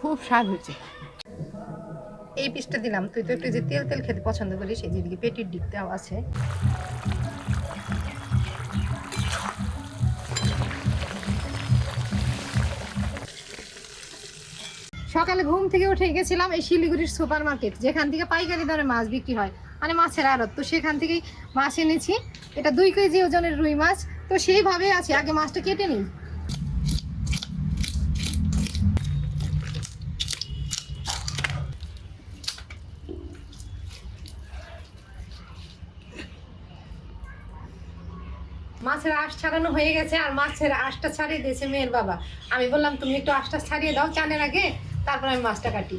খুব স্বাদ হয়েছে। এই পিসটা দিলাম। তুই তো একটু যে তেল তেল খেতে পছন্দ করিস সেই যেদিকে পেটির দেওয়া আছে। সকালে ঘুম থেকে উঠে গেছিলাম এই শিলিগুড়ির সুপার মার্কেট যেখান থেকে পাইকারি দরে মাছ বিক্রি হয়। মানে মাছের আড়ত তো সেখান থেকেই মাছ এনেছি। এটা দুই কেজি ওজনের রুই মাছ তো সেইভাবে আছে। আগে মাছটা কেটে নিই। মাছের আঁশ ছাড়ানো হয়ে গেছে আর মাছের আঁশটা ছাড়িয়ে দিয়েছে মেয়ের বাবা। আমি বললাম তুমি একটু আঁশটা ছাড়িয়ে দাও চানের আগে তারপর আমি মাছটা কাটি।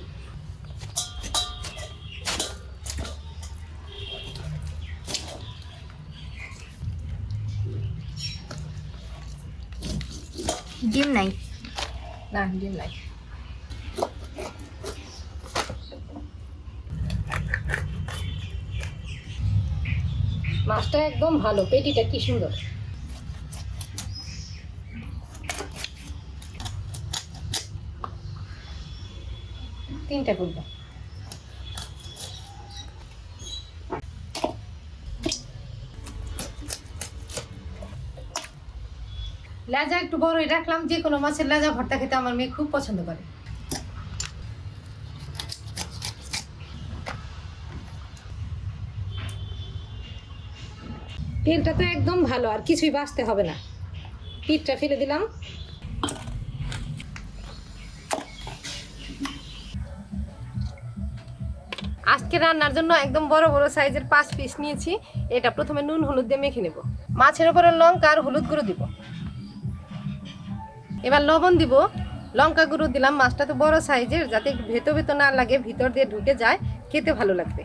ডিম নাই। না ডিম নাই। মাছটা একদম ভালো পেটিটা কি সুন্দর। তিনটা করব। লেজা একটু বড়ই রাখলাম, যে কোনো মাছের লেজা ভর্তা খেতে আমার মেয়ে খুব পছন্দ করে। তেলটা তো একদম ভালো, আর কিছুই বাঁচতে হবে না। পিঠটা ফেলে দিলাম। আজকে রান্নার জন্য একদম বড় বড় সাইজের পাঁচ পিস নিয়েছি। এটা প্রথমে নুন, হলুদ দিয়ে মেখে নেব। মাছের উপরে লঙ্কা আর হলুদ গুঁড়ো দিব। এবার লবণ দিব। লঙ্কা গুঁড়ো দিলাম। মাছটা তো বড় সাইজের, যাতে ভেতো ভেতো না লাগে, ভিতর দিয়ে ঢুকে যায়। খেতে ভালো লাগবে।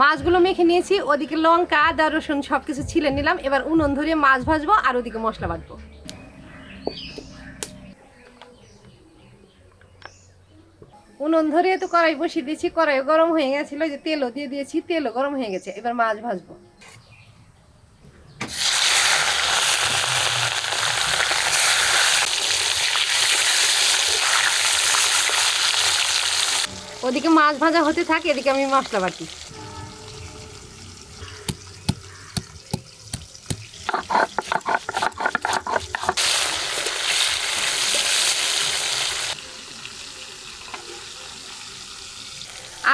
মাছগুলো মেখে নিয়েছি। ওদিকে লঙ্কা, আদা, রসুন সব কিছু ছিলে নিলাম। এবার উনুন ধরিয়ে মাছ ভাজবো আর ওদিকে মশলা বাটবো। উনুন ধরে তো কড়াই বসিয়ে দিয়েছি কড়াই গরম হয়ে গেছিল যে তেলও দিয়ে দিয়েছি, তেলও গরম হয়ে গেছে। এবার মাছ ভাজবো। ওদিকে মাছ ভাজা হতে থাকে, এদিকে আমি মশলা বাটি।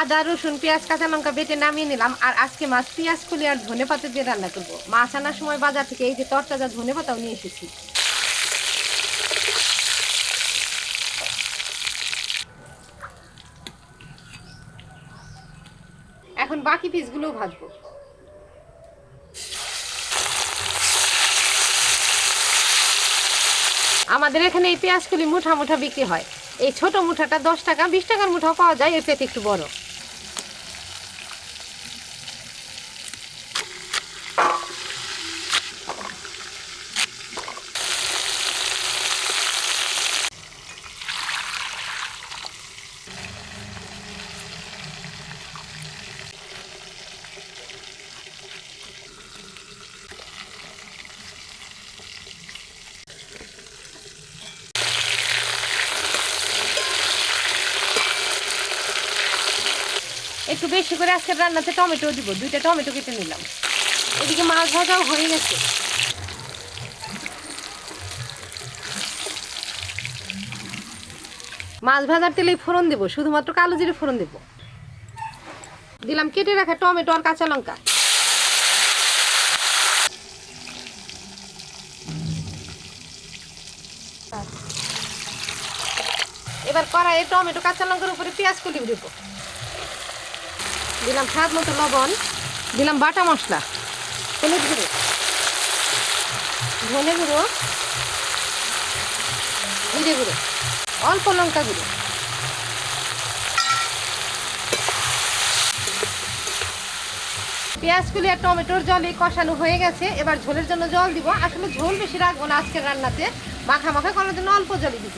আদা, রসুন, পেঁয়াজ, কাঁচা লঙ্কা বেটে নামিয়ে নিলাম। আর আজকে মাছ পেঁয়াজ খুলি আর ধনে পাতা দিয়ে রান্না করব। মাছ আনার সময় বাজার থেকে এই যে তরতাজা ধনে পাতাও নিয়ে এসেছি। এখন বাকি পিসগুলোও ভাজবো। আমাদের এখানে এই পেঁয়াজগুলি মুঠা মুঠা বিক্রি হয়। এই ছোট মুঠাটা দশ টাকা, বিশ টাকার মুঠাও পাওয়া যায়, এর থেকে একটু বড়। একটু বেশি করে আজকের রান্নাতে টমেটো দিব, দুইটা টমেটো কেটে নিলাম। এদিকে মাছ ভাজাও হয়ে গেছে। মাছ ভাজার তেলেই ফোড়ন দেবো, শুধুমাত্র কালো জিরে ফোড়ন দেবো। দিলাম কেটে রাখা টমেটো আর কাঁচা লঙ্কা। এবার কড়াইয়ে টমেটো, কাঁচা লঙ্কার উপরে পেঁয়াজ কুলি দেবো। দিলাম স্বাদ মতো লবণ, দিলাম বাটা মশলা, হলুদ গুঁড়ো, ধনে গুঁড়ো, জিরে গুঁড়ো, অল্প লঙ্কা গুঁড়ো। পেঁয়াজগুলি আর টমেটোর জলে কষানো হয়ে গেছে, এবার ঝোলের জন্য জল দিব। আসলে ঝোল বেশি রাখব না আজকের রান্নাতে, মাখা মাখা করার জন্য অল্প জলই দিব।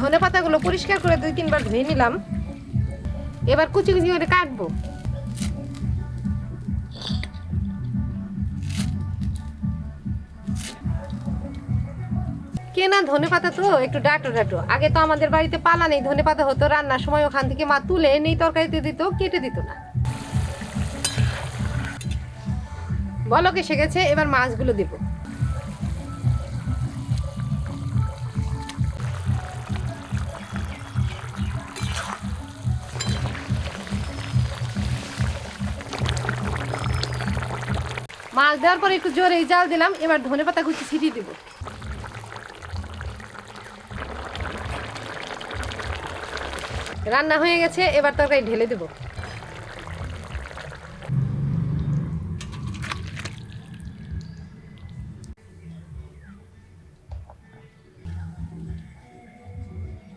ধনে পাতাগুলো পরিষ্কার করে দুই তিনবার ধুয়ে নিলাম। এবার কুচি কুচি করে কাটবো। কেনা ধনে পাতা তো? একটু ডাটো ডাটো আগে তো আমাদের বাড়িতে পালা নেই, ধনে পাতা হতো, রান্নার সময় ওখান থেকে মা তুলে নেই তরকারিতে দিত, কেটে দিত না। বলো কে গেছে এবার মাছগুলো দেবো। মাছ দেওয়ার পরে একটু জোরে জাল দিলাম, এবার ধনে পাতা কুচি ছিটিয়ে দেবো। রান্না হয়ে গেছে, এবার তরকারি ঢেলে দেব।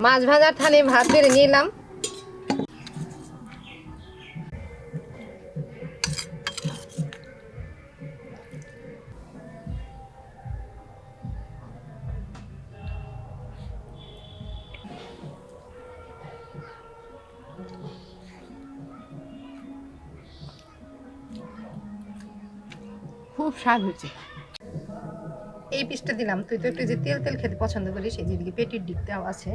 মাছ ভাজার থানে ভাত বেড়ে নিলাম। খুব স্বাদ হয়েছে। এই পিসটা দিলাম। তুই তো একটু যে তেল তেল খেতে পছন্দ করিস এই যেদিকে পেটির দিকটাও আছে।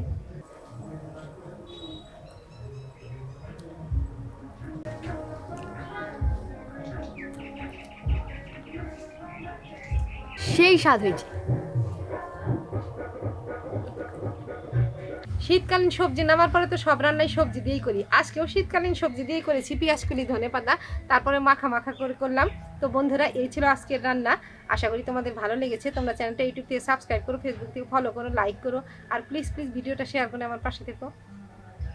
সেই স্বাদ হয়েছে। শীতকালীন সবজি নামার পরে তো সব রান্নাই সবজি দিয়েই করি। আজকেও শীতকালীন সবজি দিয়েই করেছি, পেঁয়াজ কুলি, ধনে পাতা, তারপরে মাখা মাখা করে করলাম। তো বন্ধুরা, এই ছিল আজকের রান্না। আশা করি তোমাদের ভালো লেগেছে। তোমরা চ্যানেলটা ইউটিউব থেকে সাবস্ক্রাইব করো ফেসবুক থেকে ফলো করো লাইক করো, আর প্লিজ প্লিজ ভিডিওটা শেয়ার করে আমার পাশে থেকো।